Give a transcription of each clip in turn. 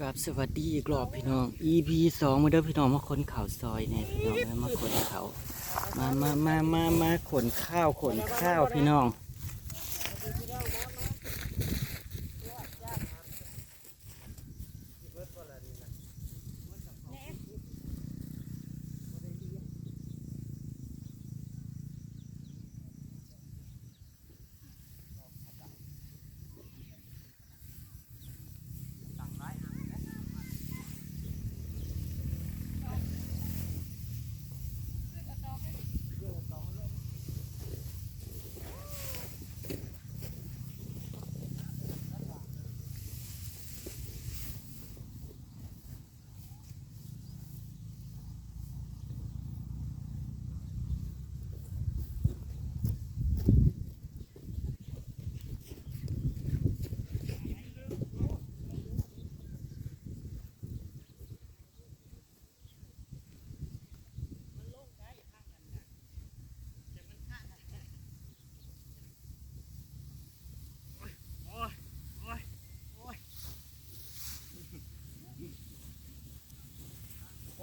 กับสวัสดีอีกรอบพี่น้อง EP สองมาเด้อพี่น้องมาขนข่าวซอยเนี่ยพี่น้องมาขนเขาวมามามามามาขนข้าวขนข้าวพี่น้อง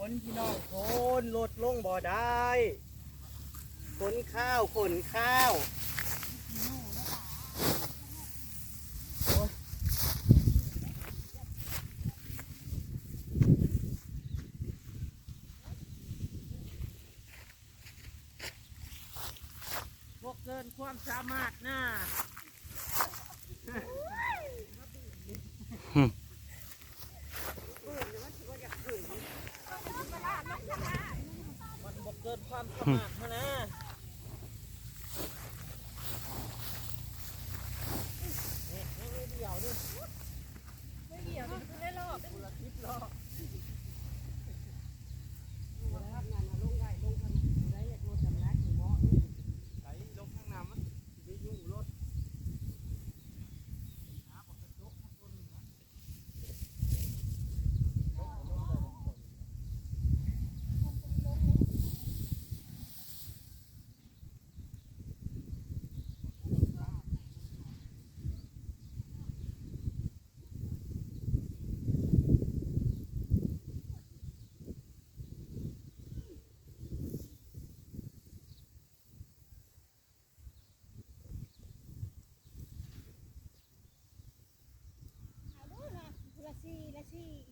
นพี่น้องขนลดลงบ่ได้ขนข้าวขนข้าวพวกเกินความสามารถนะมันบกเกินความสามารถมานะนี่นี่เดียวดิไม่เดียวดิได้รอบคนละคลิปรอบไหลลงข้างน้ำมันไปยุ่งรถ ละ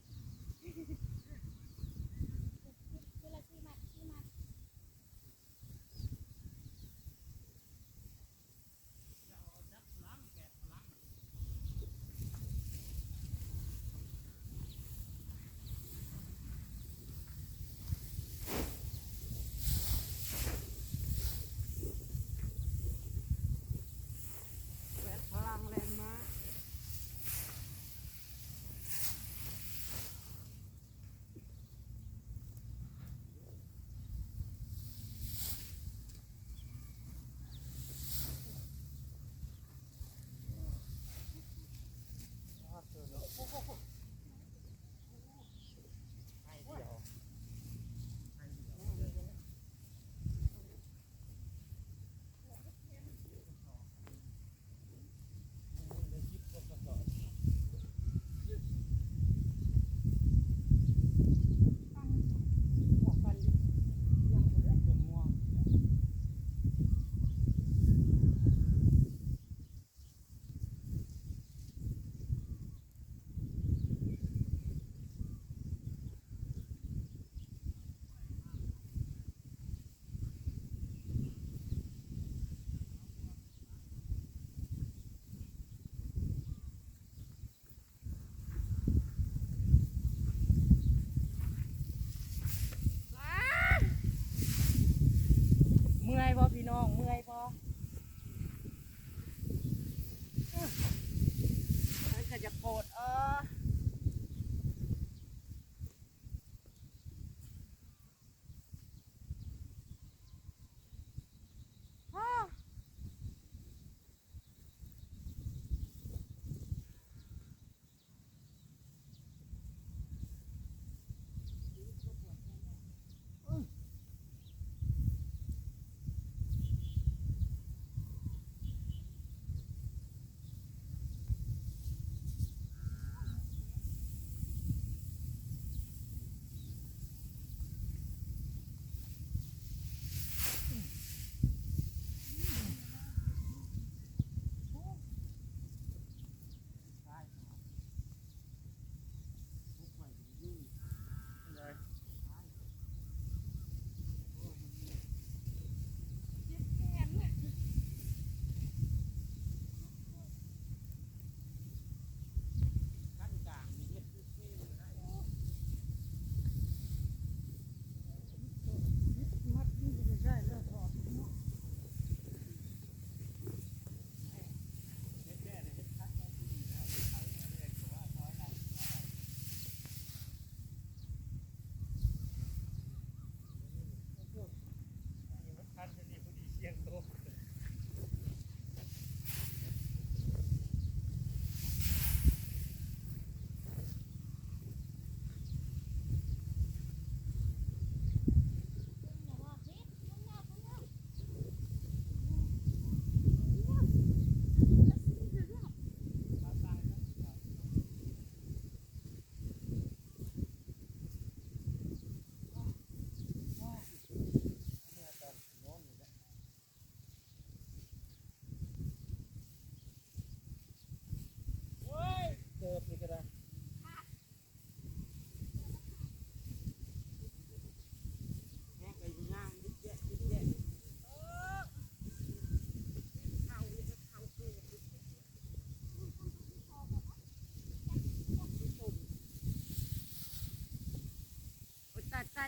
น้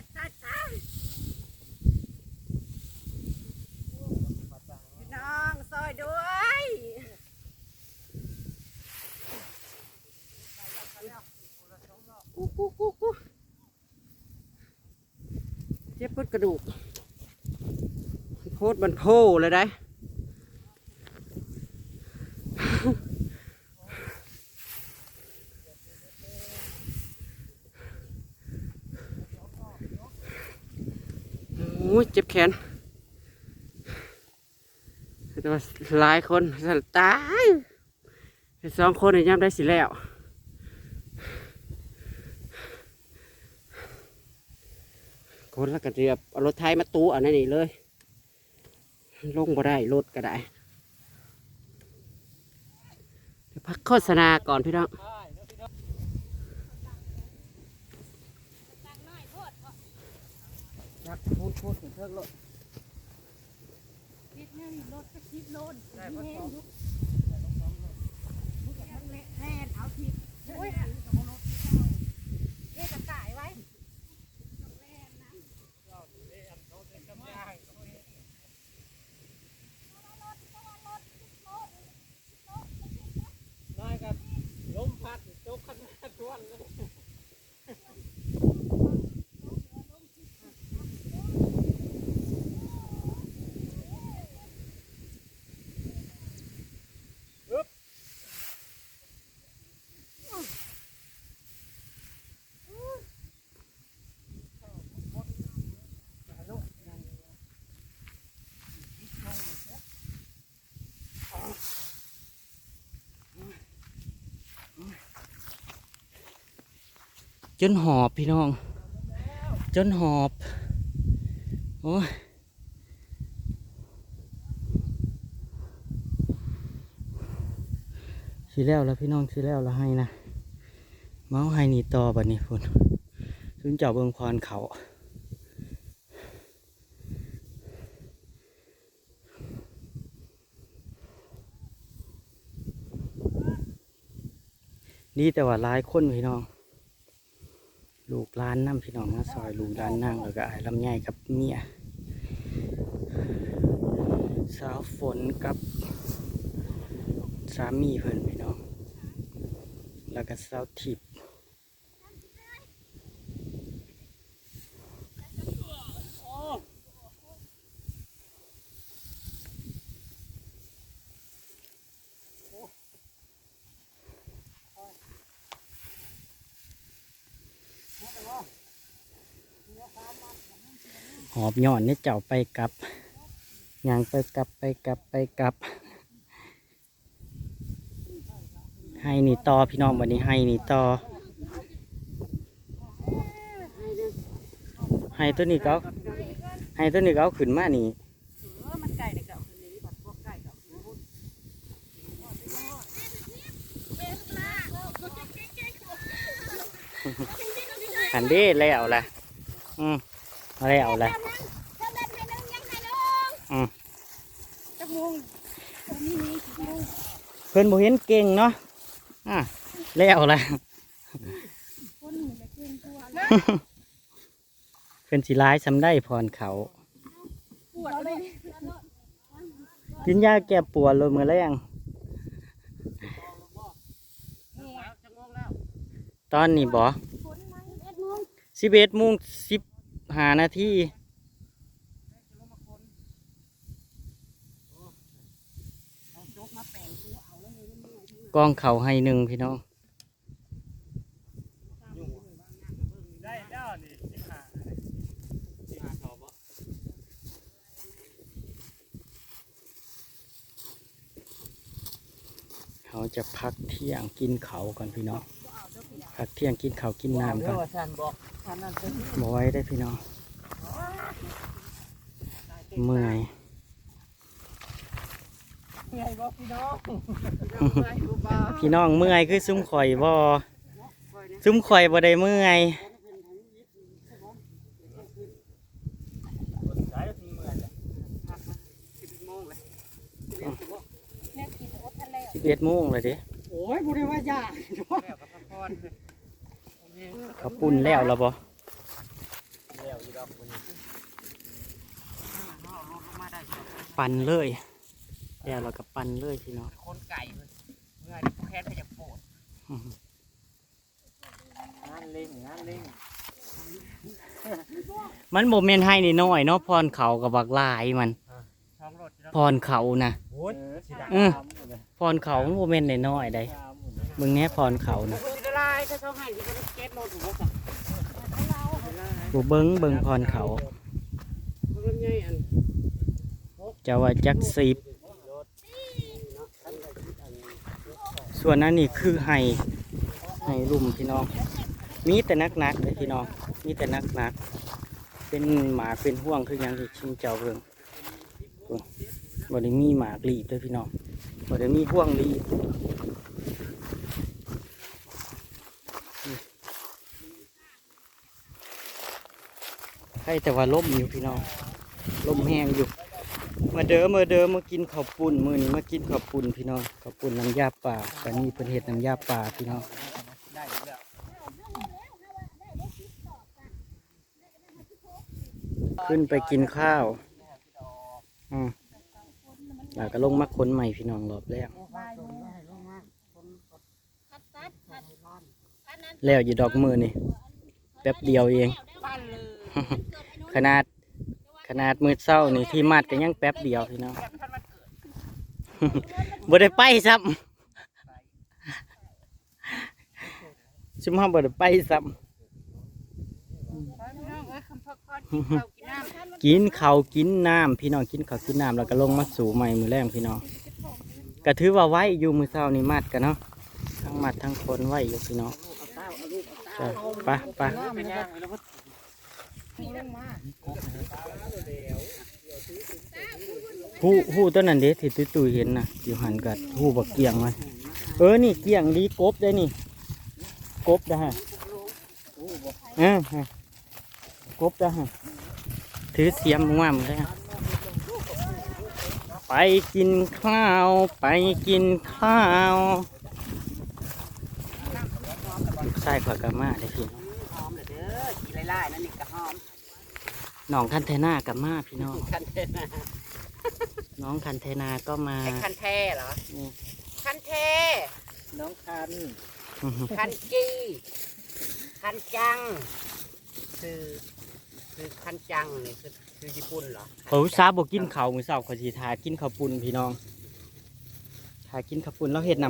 องซอยด้วยกูกูกูกเจ็บปวดกระดูกโคตรมันโพเลยได้ ขนแต่ว่าหลายคนสตายสองคนเนี่ยย่ำได้สิแล้วคนละกระเรียบเอารถไทยมาตู้อันนั้นนี่เลย ลงบ่ได้รถก็ได้พักโฆษณาก่อนพี่น้อง ตังน้อยโพดเพราะ จักพูดพูดถึงเรื่องรถคิดเงินรถก็คิดโลนได้มีพักแห้สองงยุกมุกอย่างนั้นแหละแทนเอาทิพย์โอ้ยเอ๊ะกระต่ายไว้แล่นนะ น้อยกันล้มพัดจกขันมาทวนเลย จนหอบพี่น้อง จนหอบ โอ้ยสิแล้วแล้วพี่น้องสิแล้วแล้วให้นะเมาส์ให้นีต่อบัดนี้พุ่นซึ่งเจ้าเบิงพรเขานี่แต่ว่าหลายคนพี่น้อง ลูกร้านน้ำพี่น้องมาซอยลูกร้านนั่งแล้วก็ไอ้ลำไยกับเมียสาวฝนกับสามีเพื่อนพี่น้อง แล้วก็สาวทิพย์ อบย่อนนี่เจ้าไปกลับย่างไปกลับไปกลับไปกลับ ให้นี่ต่อพี่น้องวันนี้ให้นี่ต่อให้ตัวนี้เอาให้ตัวนี้เอาขึ้นมานี่เออมันไก่เด็กเก่าคนนี้ผัดพวกไก่เก่าคนนี้หันเด้แล้วล่ะ อืม แล้วล่ะเท่านั้นให้นึงยังให้นึงอืมจักโมงตรงนี้นี่สิบโมงเพิ่นบ่เห็นเก่งเนาะอะแล้วล่ะคนหนึ่งจะกินตัวเพิ่นสิร้ายสำได้พรเขาปวดเลยกินยาแก้ปวดเลยมื้อแรงแล้วจะงงแล้วตอนนี้บ่คนมันเอ็ดโมงสิบเอ็ดโมงสิบ หานาทีกล้อยู่กองเขาให้หนึ่งพี่น้องเขาจะพักเที่ยงกินเขาก่อนพี่น้อง พักเที่ยงกินเขาวกินน้ำก่อนว่าฉันบอกฉันนั่นเป็นบ่ไว้ได้อพี่น้องเมื่อยไงบอกพี่น้องพี่น้องเมื่อยคือซุ้มข่อยบ่ซุ้มข่อยบ่ได้เมื่อยสายถึงเมื่อเลยสิบโมงเลยแม่กินอดทะเลสิบเอ็ดโมงเลยเดิโอ้ยบุรีว่ายากแล้วกับพร เขาปุ่นแล้วแล้วบ่แล้วอยู่ดอกวันนี้ปั่นเลยแล้วเราก็ปั่นเลยพี่น้องคนไก่มันเมื่อนี่แค่ขยับโปดอืมนั่นเล่งงานเล่งมันโมเมนให้นี่น้อยเนาะพรเขากับบักลายมันช่องรถพรเขานะโอ้ยสิดาอืมพรเขาโมเมนต์น้อยๆได้มึงแน่พรเขานะ คุณจะไล่ถ้าเขาให้ที่เขาเก็บรถถูกไหมจ๊ะกูเบิ้งเบิ้งพรเขาเขาเล่นไงอันจะว่าจักสิบส่วนนั้นนี่คือไห้ไห้ลุ่มพี่น้อง มีแต่นักนักเลยพี่น้อง มีแต่นักนักเป็นหมาเป็นห่วงคือยังที่ชิมเจ้าเบิ่งบ่ได้มีหมากรีบเลยพี่น้องบ่ได้มีห่วงรีบ ใครแต่ว่าล่มอยู่พี่น้องล่มแห้งอยู่ มาเด้อมาเด้อมากินข้าวปุ้นมือนี้มากินข้าวปุ้นพี่น้องข้าวปุ้นน้ำยาป่ากันนี่เพิ่นเฮ็ดน้ำยาป่าพี่น้องขึ้นไปกินข้าวอืมแล้วก็ลงมาค้นใหม่พี่น้องรอบแรกแล้วอยู่ดอกมือนี่แป๊บเดียวเอง ขนาดขนาดมือเศร้านี่ที่มัดก็ยังแป๊บเดียวพี่น้องบ่ได้ไปซ้ำชิมห้าบ่ได้ไปซ้ำกินเขากินน้ำพี่น้องกินเขากินน้ำแล้วก็ลงมาสู่ใหม่มือแรงพี่น้องก็ถือว่าไว้อยู่มือเช้านี่มัดกันเนาะทั้งมัดทั้งคนไว้อยู่พี่น้องจ้ะไปไป หูหูตัวนั้นเด็ที่ตุ้ยตุยเห็นนะอยู่หันกับหูบักเกียงไว้เออนี่เกียงดีกบได้นี่ กบได้ฮะเออฮะกบได้ฮะถือเสียมง่ามเลยไปกินข้าว ไปกินข้าวลูกชายขวากามาได้พี่ ด้อกี่ไล่ๆนั่นนี่ก็หอมน้องคันเทนากามาพี่น้อง คันเทนะน้องคันเทนาก็มาไอ้คันแท้เหรออืมคันแท้ น้องคันคันจีคันจัง คือคือคันจังนี่คือคือญี่ปุ่นเหรอเขาซาบกินข้าวมือเสาขอสีทากินข้าวปุ้นพี่น้องทากินข้าวปุ้นเราเห็ดน้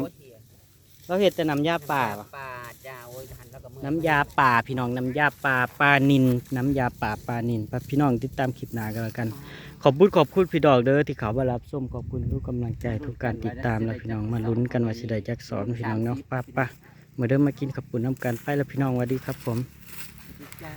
ำเราเห็ดแต่น้ำยาป่าปะป่า จ้าโอ้ยหันแล้วก็มือน้ำยาป่าพี่น้องน้ำยาป่าปลานินน้ำยาป่าปลานินปะพี่น้องติดตามคลิปหน้ากันแล้วกัน ขอบคุณขอบคุณพี่ดอกเด้อที่เขามารับส้มขอบคุณทุกกำลังใจทุกการติดตามแล้วพี่น้องมาลุ้นกันว่าสิได้จักสอนพี่น้องเนาะป้าป้าเมื่อเดิมมากินขับปุ่นน้ำกันไปแล้วพี่น้องสวัสดีครับผม จ้า